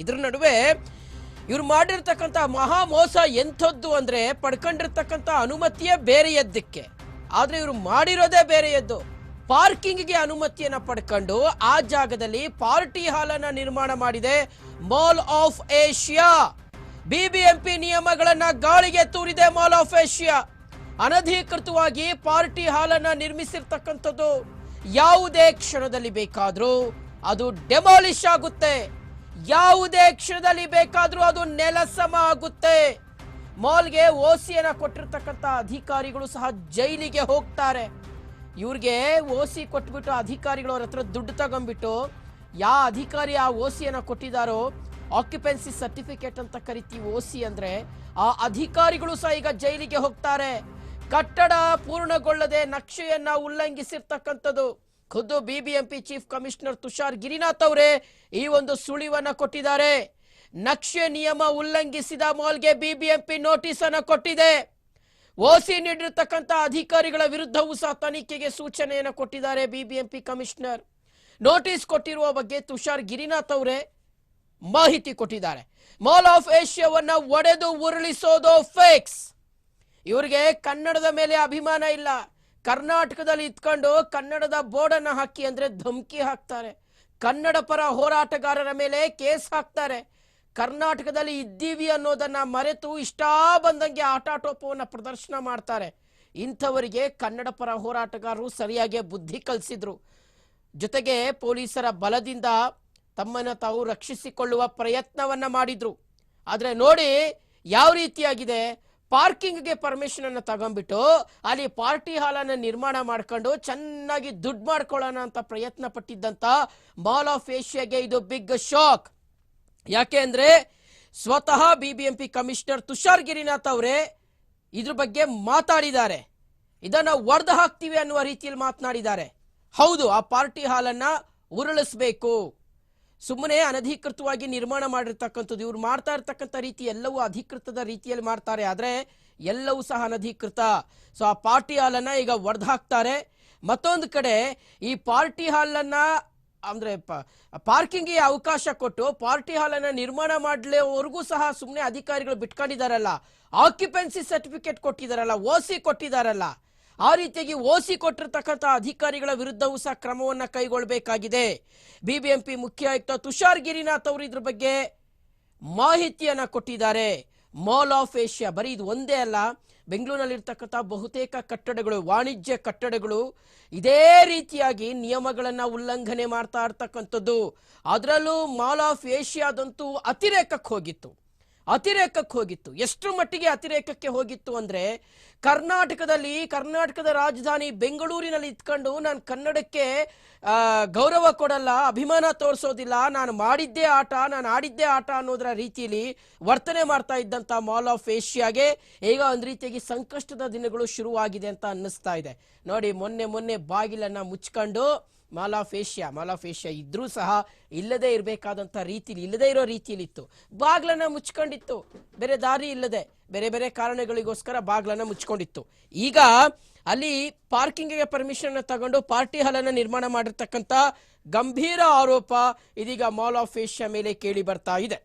ಇದ್ರ ನಡುವೆ ಇವ್ರು ಮಾಡಿರ್ತಕ್ಕಂಥ ಮಹಾ ಮೋಸ ಎಂಥದ್ದು ಅಂದ್ರೆ ಪಡ್ಕೊಂಡಿರ್ತಕ್ಕಂಥ ಅನುಮತಿಯೇ ಬೇರೆಯದ್ದಕ್ಕೆ ಆದರೆ ಇವರು ಮಾಡಿರೋದೇ ಬೇರೆಯದ್ದು ಪಾರ್ಕಿಂಗ್ಗೆ ಅನುಮತಿಯನ್ನ ಪಡ್ಕೊಂಡು ಆ ಜಾಗದಲ್ಲಿ ಪಾರ್ಟಿ ಹಾಲನ್ನು ನಿರ್ಮಾಣ ಮಾಡಿದೆ ಮಾಲ್ ಆಫ್ ಏಷ್ಯಾ. ಬಿಬಿಎಂಪಿ ನಿಯಮಗಳನ್ನ ಗಾಳಿಗೆ ತೂರಿದೆ ಮಾಲ್ ಆಫ್ ಏಷ್ಯಾ. ಅನಧಿಕೃತವಾಗಿ ಪಾರ್ಟಿ ಹಾಲನ್ನು ನಿರ್ಮಿಸಿರ್ತಕ್ಕಂಥದ್ದು ಯಾವುದೇ ಕ್ಷಣದಲ್ಲಿ ಬೇಕಾದರೂ ಅದು ಡೆಮಾಲಿಷ್ ಆಗುತ್ತೆ. ಯಾವುದೇ ಕ್ಷಣದಲ್ಲಿ ಬೇಕಾದರೂ ಅದು ನೆಲಸಮ ಆಗುತ್ತೆ. ಮಾಲ್ಗೆ ಓಸಿಯನ್ನ ಕೊಟ್ಟಿರ್ತಕ್ಕಂಥ ಅಧಿಕಾರಿಗಳು ಸಹ ಜೈಲಿಗೆ ಹೋಗ್ತಾರೆ. ಇವ್ರಿಗೆ ಓಸಿ ಕೊಟ್ಬಿಟ್ಟು ಅಧಿಕಾರಿಗಳು ಅವ್ರ ಹತ್ರ ದುಡ್ಡು ತಗೊಂಡ್ಬಿಟ್ಟು ಯಾವ ಅಧಿಕಾರಿ ಆ ಓಸಿಯನ್ನ ಕೊಟ್ಟಿದ್ದಾರೋ ಆಕ್ಯುಪೆನ್ಸಿ ಸರ್ಟಿಫಿಕೇಟ್ ಅಂತ ಕರಿತೀವಿ ಓಸಿ ಅಂದ್ರೆ, ಆ ಅಧಿಕಾರಿಗಳು ಸಹ ಈಗ ಜೈಲಿಗೆ ಹೋಗ್ತಾರೆ. ಕಟ್ಟಡ ಪೂರ್ಣಗೊಳ್ಳದೆ ನಕ್ಷೆಯನ್ನ ಉಲ್ಲಂಘಿಸಿರ್ತಕ್ಕಂಥದ್ದು. ಖುದ್ದು BBMP chief commissioner Tushar Girinath ಅವರೇ ಈ ಒಂದು ಸುಳಿವನ್ನ ಕೊಟ್ಟಿದ್ದಾರೆ. ನಕ್ಷೆ ನಿಯಮ ಉಲ್ಲಂಘಿಸಿದ ಮಾಲ್ಗೆ ಬಿಬಿಎಂಪಿ ನೋಟಿಸ್ ಅನ್ನು ಕೊಟ್ಟಿದೆ. ಓಸಿ ನೀಡಿರತಕ್ಕಂಥ ಅಧಿಕಾರಿಗಳ ವಿರುದ್ಧವೂ ಸಹ ತನಿಖೆಗೆ ಸೂಚನೆಯನ್ನು ಕೊಟ್ಟಿದ್ದಾರೆ ಬಿಬಿಎಂಪಿ ಕಮಿಷನರ್. ನೋಟಿಸ್ ಕೊಟ್ಟಿರುವ ಬಗ್ಗೆ ತುಷಾರ್ ಗಿರಿನಾಥ್ ಅವರೇ ಮಾಹಿತಿ ಕೊಟ್ಟಿದ್ದಾರೆ. ಮಾಲ್ ಆಫ್ ಏಷ್ಯಾವನ್ನ ಒಡೆದು ಉರುಳಿಸೋದು ಫೇಕ್ಸ್. ಇವರಿಗೆ ಕನ್ನಡದ ಮೇಲೆ ಅಭಿಮಾನ ಇಲ್ಲ. ಕರ್ನಾಟಕದಲ್ಲಿ ಇತ್ಕೊಂಡು ಕನ್ನಡದ ಬೋರ್ಡನ್ನು ಹಾಕಿ ಅಂದ್ರೆ ಧಮಕಿ ಹಾಕ್ತಾರೆ. ಕನ್ನಡ ಪರ ಹೋರಾಟಗಾರರ ಮೇಲೆ ಕೇಸ್ ಹಾಕ್ತಾರೆ. ಕರ್ನಾಟಕದಲ್ಲಿ ಇದ್ದೀವಿ ಅನ್ನೋದನ್ನ ಮರೆತು ಇಷ್ಟ ಬಂದಂಗೆ ಆಟಾಟೋಪವನ್ನ ಪ್ರದರ್ಶನ ಮಾಡ್ತಾರೆ. ಇಂಥವರಿಗೆ ಕನ್ನಡ ಪರ ಹೋರಾಟಗಾರರು ಸರಿಯಾಗಿ ಬುದ್ಧಿ ಕಲಿಸಿದ್ರು. ಜೊತೆಗೆ ಪೊಲೀಸರ ಬಲದಿಂದ ತಮ್ಮನ್ನು ತಾವು ರಕ್ಷಿಸಿಕೊಳ್ಳುವ ಪ್ರಯತ್ನವನ್ನ ಮಾಡಿದ್ರು. ಆದರೆ ನೋಡಿ, ಯಾವ ರೀತಿಯಾಗಿದೆ? ಪಾರ್ಕಿಂಗ್ಗೆ ಪರ್ಮಿಷನ್ ಅನ್ನ ತಗೊಂಡ್ಬಿಟ್ಟು ಅಲ್ಲಿ ಪಾರ್ಟಿ ಹಾಲನ್ನು ನಿರ್ಮಾಣ ಮಾಡ್ಕೊಂಡು ಚೆನ್ನಾಗಿ ದುಡ್ಡು ಮಾಡ್ಕೊಳ್ಳೋಣ ಅಂತ ಪ್ರಯತ್ನ ಪಟ್ಟಿದ್ದಂಥ ಮಾಲ್ ಆಫ್ ಏಷ್ಯಾಗೆ ಇದು ಬಿಗ್ ಶಾಕ್ ಯಾಕೆ ಅಂದರೆ ಸ್ವತಃ ಬಿಬಿಎಂಪಿ ಕಮಿಷನರ್ ತುಷಾರ್ ಗಿರಿನಾಥ್ ಅವರೇ ಇದ್ರ ಬಗ್ಗೆ ಮಾತಾಡಿದ್ದಾರೆ. ಇದನ್ನು ಒಡೆದು ಹಾಕ್ತೀವಿ ಅನ್ನುವ ರೀತಿಯಲ್ಲಿ ಮಾತನಾಡಿದ್ದಾರೆ. ಹೌದು, ಆ ಪಾರ್ಟಿ ಹಾಲನ್ನು ಉರುಳಿಸ್ಬೇಕು. ಸುಮ್ಮನೆ ಅನಧಿಕೃತವಾಗಿ ನಿರ್ಮಾಣ ಮಾಡಿರ್ತಕ್ಕಂಥದ್ದು. ಇವ್ರು ಮಾಡ್ತಾ ಇರ್ತಕ್ಕಂಥ ರೀತಿ ಎಲ್ಲವೂ ಅಧಿಕೃತದ ರೀತಿಯಲ್ಲಿ ಮಾಡ್ತಾರೆ. ಆದ್ರೆ ಎಲ್ಲವೂ ಸಹ ಅನಧಿಕೃತ. ಸೊ, ಆ ಪಾರ್ಟಿ ಹಾಲನ್ನು ಈಗ ಒಡೆದು ಹಾಕ್ತಾರೆ ಮತ್ತೊಂದು ಕಡೆ ಈ ಪಾರ್ಟಿ ಹಾಲನ್ನು ಅಂದ್ರೆ ಪಾರ್ಕಿಂಗ್ಗೆ ಅವಕಾಶ ಕೊಟ್ಟು ಪಾರ್ಟಿ ಹಾಲನ್ನು ನಿರ್ಮಾಣ ಮಾಡಲೇವರೆಗೂ ಸಹ ಸುಮ್ಮನೆ ಅಧಿಕಾರಿಗಳು ಬಿಟ್ಕೊಂಡಿದಾರಲ್ಲ. ಆಕ್ಯುಪೆನ್ಸಿ ಸರ್ಟಿಫಿಕೇಟ್ ಕೊಟ್ಟಿದಾರಲ್ಲ ಸಿ ಕೊಟ್ಟಿದಾರಲ್ಲ. ಆ ರೀತಿಯಾಗಿ ಓಸಿ ಕೊಟ್ಟಿರ್ತಕ್ಕಂಥ ಅಧಿಕಾರಿಗಳ ವಿರುದ್ಧವೂ ಸಹ ಕ್ರಮವನ್ನು ಕೈಗೊಳ್ಳಬೇಕಾಗಿದೆ. ಬಿಬಿಎಂಪಿ ಮುಖ್ಯ ಆಯುಕ್ತ ತುಷಾರ್ ಗಿರಿನಾಥ್ ಅವರು ಇದ್ರ ಬಗ್ಗೆ ಮಾಹಿತಿಯನ್ನು ಕೊಟ್ಟಿದ್ದಾರೆ. ಮಾಲ್ ಆಫ್ ಏಷ್ಯಾ, ಬರೀ ಇದು ಒಂದೇ ಅಲ್ಲ ಬೆಂಗಳೂರಿನಲ್ಲಿರ್ತಕ್ಕಂಥ ಬಹುತೇಕ ಕಟ್ಟಡಗಳು, ವಾಣಿಜ್ಯ ಕಟ್ಟಡಗಳು ಇದೇ ರೀತಿಯಾಗಿ ನಿಯಮಗಳನ್ನು ಉಲ್ಲಂಘನೆ ಮಾಡ್ತಾ ಇರ್ತಕ್ಕಂಥದ್ದು. ಅದರಲ್ಲೂ ಮಾಲ್ ಆಫ್ ಏಷ್ಯಾದಂತೂ ಅತಿರೇಕಕ್ಕೆ ಹೋಗಿತ್ತು. ಅತಿರೇಕಕ್ಕೆ ಹೋಗಿತ್ತು. ಎಷ್ಟು ಮಟ್ಟಿಗೆ ಅತಿರೇಕಕ್ಕೆ ಹೋಗಿತ್ತು ಅಂದ್ರೆ ಕರ್ನಾಟಕದಲ್ಲಿ, ಕರ್ನಾಟಕದ ರಾಜಧಾನಿ ಬೆಂಗಳೂರಿನಲ್ಲಿ ಇತ್ಕೊಂಡು ನಾನು ಕನ್ನಡಕ್ಕೆ ಗೌರವ ಕೊಡಲ್ಲ, ಅಭಿಮಾನ ತೋರಿಸೋದಿಲ್ಲ, ನಾನು ಮಾಡಿದ್ದೇ ಆಟ, ನಾನು ಆಡಿದ್ದೇ ಆಟ ಅನ್ನೋದರ ರೀತಿಯಲ್ಲಿ ವರ್ತನೆ ಮಾಡ್ತಾ ಇದ್ದಂತ ಮಾಲ್ ಆಫ್ ಏಷ್ಯಾಗೆ ಈಗ ಒಂದು ರೀತಿಯಾಗಿ ಸಂಕಷ್ಟದ ದಿನಗಳು ಶುರುವಾಗಿದೆ ಅಂತ ಅನ್ನಿಸ್ತಾ ಇದೆ. ನೋಡಿ, ಮೊನ್ನೆ ಮೊನ್ನೆ ಬಾಗಿಲನ್ನ ಮುಚ್ಕೊಂಡು mall of Asia mall of Asia ಇದ್ರೂ ಸಹ ಇಲ್ಲದೆ ಇರಬೇಕಾದಂಥ ರೀತಿಲಿ, ಇಲ್ಲದೆ ಇರೋ ರೀತಿಯಲ್ಲಿ ಇತ್ತು ಬಾಗ್ಲನ್ನ ಮುಚ್ಕೊಂಡಿತ್ತು. ಬೇರೆ ದಾರಿ ಇಲ್ಲದೆ, ಬೇರೆ ಬೇರೆ ಕಾರಣಗಳಿಗೋಸ್ಕರ ಬಾಗ್ಲನ್ನ ಮುಚ್ಕೊಂಡಿತ್ತು. ಈಗ ಅಲ್ಲಿ ಪಾರ್ಕಿಂಗ್ಗೆ ಪರ್ಮಿಷನ್ ತಗೊಂಡು ಪಾರ್ಟಿ ಹಾಲನ್ನು ನಿರ್ಮಾಣ ಮಾಡಿರ್ತಕ್ಕಂಥ ಗಂಭೀರ ಆರೋಪ ಇದೀಗ ಮಾಲ್ ಆಫ್ ಏಷ್ಯಾ ಮೇಲೆ ಕೇಳಿ ಬರ್ತಾ ಇದೆ.